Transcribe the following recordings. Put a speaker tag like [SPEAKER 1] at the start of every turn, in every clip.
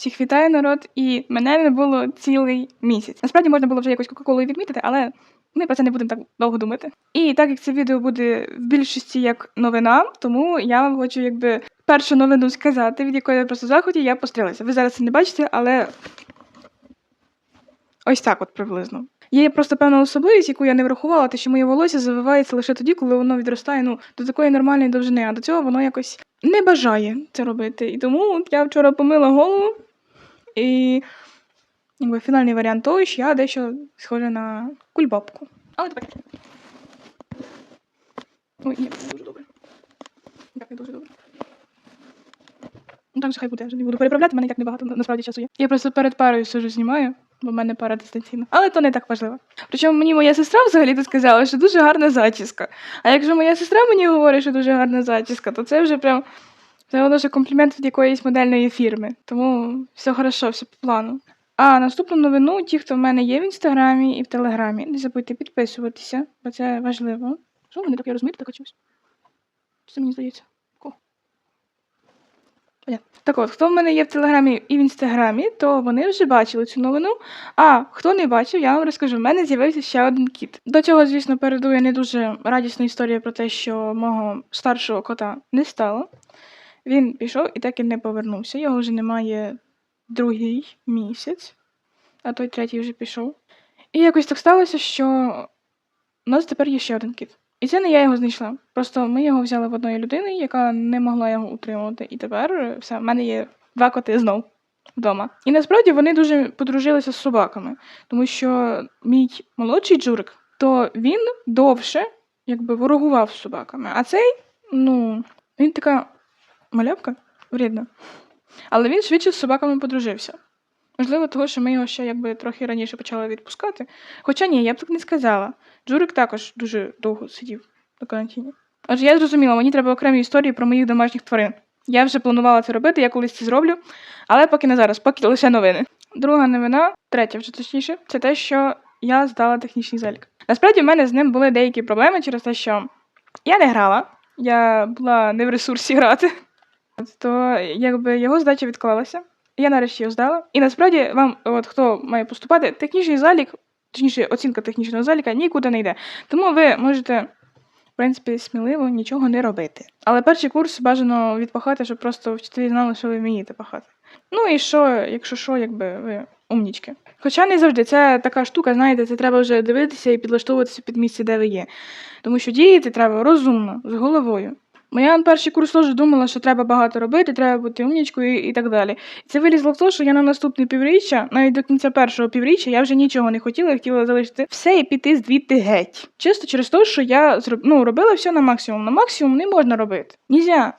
[SPEAKER 1] Всіх вітаю, народ, і мене не було цілий місяць. Насправді можна було вже якось кока-колою відмітити, але ми про це не будемо так довго думати. І так як це відео буде в більшості як новина, тому я вам хочу якби першу новину сказати, від якої я просто заході я пострілася. Ви зараз це не бачите, але ось так от приблизно. Є просто певна особливість, яку я не врахувала, те, що моє волосся завивається лише тоді, коли воно відростає ну, до такої нормальної довжини, а до цього воно якось не бажає це робити. І тому я вчора помила голову, і якби, фінальний варіант того, що я дещо схожа на кульбабку. Але тепер. Ой, ні, дуже добре. Так, не дуже добре. Ну так же хай буде, я вже не буду переправляти, мене так небагато насправді часу є. Я просто перед парою сижу, знімаю, бо в мене пара дистанційна. Але то не так важливо. Причому мені моя сестра взагалі то сказала, що дуже гарна зачіска. А якщо моя сестра мені говорить, що дуже гарна зачіска, то це вже прям це вже комплімент від якоїсь модельної фірми. Тому все хорошо, все по плану. А наступну новину, ті, хто в мене є в інстаграмі і в телеграмі, не забудьте підписуватися, бо це важливо. Що вони таке розмити так чогось? Це мені здається? Так от, хто в мене є в телеграмі і в інстаграмі, то вони вже бачили цю новину. А хто не бачив, я вам розкажу. В мене з'явився ще один кіт. До цього, звісно, передує не дуже радісна історія про те, що мого старшого кота не стало. Він пішов і так і не повернувся. Його вже немає другий місяць, а той третій вже пішов. І якось так сталося, що у нас тепер є ще один кіт. І це не я його знайшла. Просто ми його взяли в одної людини, яка не могла його утримувати. І тепер все, в мене є два коти знов вдома. І насправді вони дуже подружилися з собаками, тому що мій молодший джурик, то він довше якби ворогував з собаками. А цей, ну, він така малявка, вредна. Але він швидше з собаками подружився. Можливо, того, що ми його ще якби трохи раніше почали відпускати. Хоча ні, я б так не сказала. Джурик також дуже довго сидів на карантині. Отже, я зрозуміла, мені треба окремі історії про моїх домашніх тварин. Я вже планувала це робити, я колись це зроблю, але поки не зараз, поки лише новини. Друга новина, третя вже точніше, це те, що я здала технічний залік. Насправді в мене з ним були деякі проблеми через те, що я не грала, я була не в ресурсі грати. То якби його здача відклалася. Я нарешті його здала. І насправді вам, от хто має поступати, технічний залік, точніше, оцінка технічного заліка нікуди не йде. Тому ви можете, в принципі, сміливо нічого не робити. Але перший курс бажано відпахати, щоб просто вчителі знали, що ви вмієте пахати. Ну і що, якщо що, якби ви умнічки. Хоча не завжди це така штука, знаєте, це треба вже дивитися і підлаштовуватися під місце, де ви є. Тому що діяти треба розумно, з головою. Моя на перший курс теж думала, що треба багато робити, треба бути умнічкою і, так далі. І це вилізло в те, що я на наступне півріччя, навіть до кінця першого півріччя, я вже нічого не хотіла, я хотіла залишити все і піти звідти геть. Чисто через те, що я ну, робила все на максимум. На максимум не можна робити. Нельзя.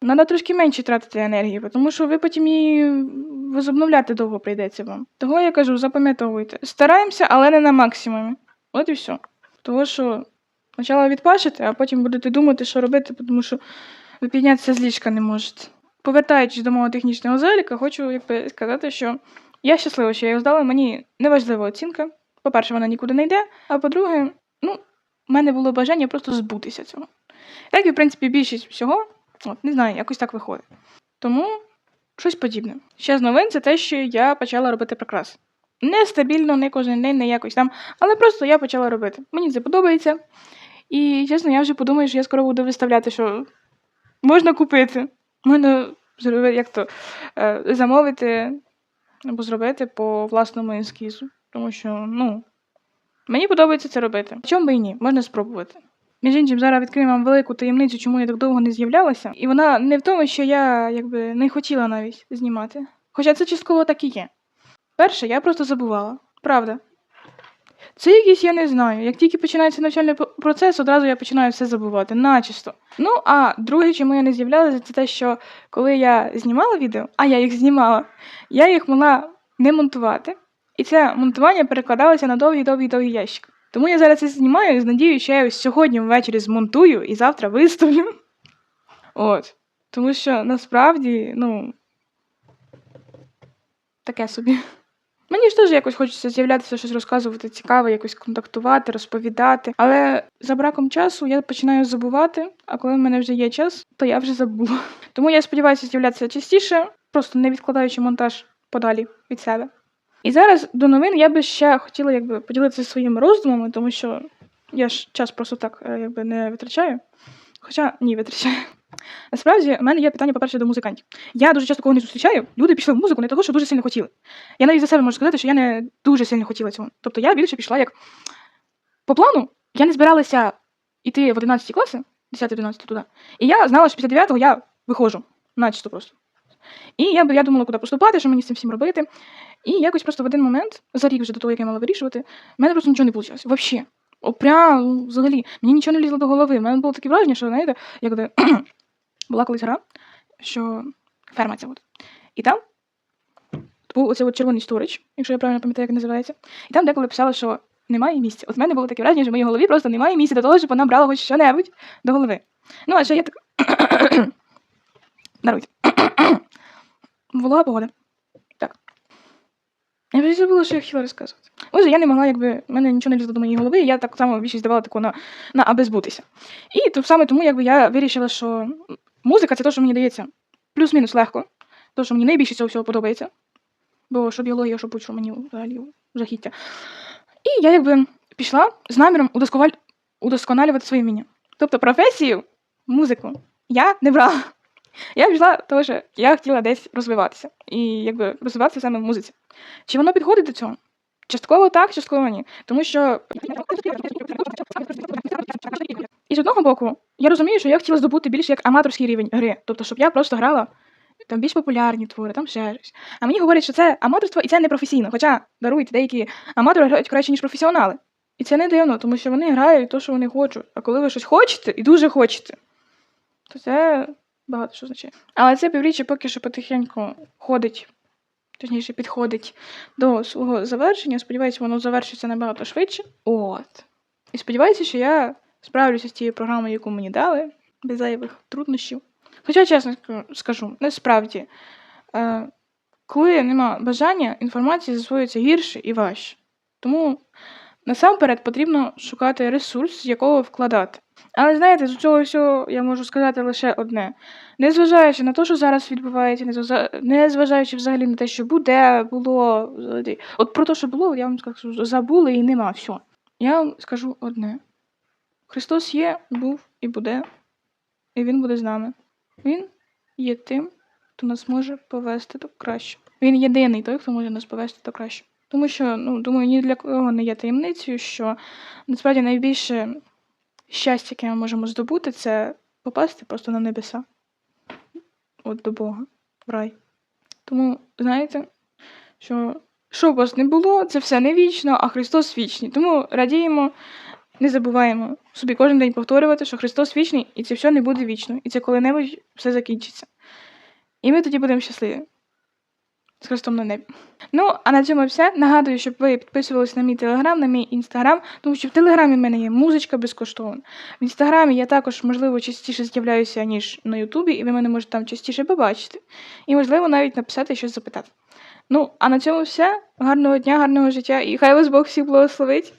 [SPEAKER 1] Треба трошки менше тратити енергії, тому що ви потім її возобновляти довго прийдеться вам. Того я кажу, запам'ятовуйте. Стараємося, але не на максимумі. От і все. Того, що спочатку відпашете, а потім будете думати, що робити, тому що ви піднятися з ліжка не можете. Повертаючись до мого технічного заліка, хочу якби, сказати, що я щаслива, що я його здала. Мені не важлива оцінка. По-перше, вона нікуди не йде. А по-друге, ну, в мене було бажання просто збутися цього. Так і, в принципі, більшість всього, от, не знаю, якось так виходить. Тому щось подібне. Ще з новин це те, що я почала робити прикрас. Не стабільно, не кожен день, не якось там, але просто я почала робити. Мені це подобається. І чесно, я вже подумаю, що я скоро буду виставляти, що можна купити. Можна як то, е, замовити або зробити по власному ескізу. Тому що, ну, мені подобається це робити. Чому би і ні, можна спробувати. Між іншим, зараз відкрию вам велику таємницю, чому я так довго не з'являлася. І вона не в тому, що я якби не хотіла навіть знімати. Хоча це частково так і є. Перше, я просто забувала. Правда. Це якийсь, я не знаю. Як тільки починається навчальний процес, одразу я починаю все забувати, начисто. Ну, а друге, чому я не з'являлася, це те, що коли я знімала відео, а я їх знімала, я їх могла не монтувати. І це монтування перекладалося на довгий-довгий-довгий ящик. Тому я зараз це знімаю з надією, що я ось сьогодні ввечері змонтую і завтра виставлю. От. Тому що насправді, ну. Таке собі. Мені ж теж якось хочеться з'являтися, щось розказувати цікаве, якось контактувати, розповідати. Але за браком часу я починаю забувати, а коли в мене вже є час, то я вже забула. Тому я сподіваюся з'являтися частіше, просто не відкладаючи монтаж подалі від себе. І зараз до новин я би ще хотіла якби, поділитися своїми роздумами, тому що я ж час просто так е, якби, не витрачаю. Хоча ні, витрачаю. Насправді, в мене є питання, по-перше, до музикантів. Я дуже часто кого не зустрічаю, люди пішли в музику не того, що дуже сильно хотіли. Я навіть за себе можу сказати, що я не дуже сильно хотіла цього. Тобто я більше пішла як по плану, я не збиралася йти в 11 класи, 10-11 туди. І я знала, що після 9-го я виходжу, начисто просто. І я, я думала, куди поступати, що мені з цим всім робити. І якось просто в один момент, за рік вже до того, як я мала вирішувати, в мене просто нічого не вийшло. Взагалі. Прям, взагалі, мені нічого не лізло до голови. У мене було таке враження, що, знаєте, як була колись гра, що ферма ця от. І там був оцей от червоний сторіч, якщо я правильно пам'ятаю, як він називається. І там деколи писало, що немає місця. От в мене було таке враження, що в моїй голові просто немає місця до того, щоб вона брала хоч що-небудь до голови. Ну, а ще я так. Даруйте. Була погода. Так. Я вже забула, що я хотіла розказувати. Отже, я не могла, якби, в мене нічого не лізло до моєї голови, і я так само більшість давала таку на, на аби збутися. І то саме тому, якби я вирішила, що музика це те, що мені дається плюс-мінус легко. То, що мені найбільше цього всього подобається. Бо що біологія, що будь-що мені взагалі жахіття. І я якби пішла з наміром удоскональ... удосконалювати свої вміння. Тобто професію, музику я не брала. Я пішла, тому що я хотіла десь розвиватися. І якби розвиватися саме в музиці. Чи воно підходить до цього? Частково так, частково ні. Тому що. І з одного боку, я розумію, що я хотіла здобути більш як аматорський рівень гри. Тобто, щоб я просто грала там більш популярні твори, там ще щось. А мені говорять, що це аматорство і це не професійно. Хоча даруйте, деякі аматори грають краще, ніж професіонали. І це не дивно, тому що вони грають те, що вони хочуть. А коли ви щось хочете і дуже хочете, то це багато що означає. Але це півріччя поки що потихеньку ходить, точніше, підходить до свого завершення. Сподіваюся, воно завершиться набагато швидше. От. І сподіваюся, що я справлюся з тією програмою, яку мені дали, без зайвих труднощів. Хоча, чесно скажу, насправді, е, коли нема бажання, інформація засвоюється гірше і важче. Тому насамперед потрібно шукати ресурс, з якого вкладати. Але знаєте, з цього всього я можу сказати лише одне. Незважаючи на те, що зараз відбувається, незважаючи взагалі на те, що буде, було. От про те, що було, я вам скажу, забули і нема. Все. Я вам скажу одне: Христос є, був і буде, і Він буде з нами. Він є тим, хто нас може повести до кращого. Він єдиний той, хто може нас повести до кращого. Тому що, ну, думаю, ні для кого не є таємницею, що насправді найбільше щастя, яке ми можемо здобути, це попасти просто на небеса. От до Бога, в рай. Тому, знаєте, що що б вас не було, це все не вічно, а Христос вічний. Тому радіємо, не забуваємо собі кожен день повторювати, що Христос вічний, і це все не буде вічно. І це коли-небудь все закінчиться. І ми тоді будемо щасливі. З Христом на небі. Ну, а на цьому все. Нагадую, щоб ви підписувались на мій телеграм, на мій інстаграм, тому що в телеграмі в мене є музичка безкоштовна. В інстаграмі я також, можливо, частіше з'являюся, ніж на Ютубі, і ви мене можете там частіше побачити. І, можливо, навіть написати щось запитати. Ну, а на цьому все. Гарного дня, гарного життя, і хай вас Бог всіх благословить.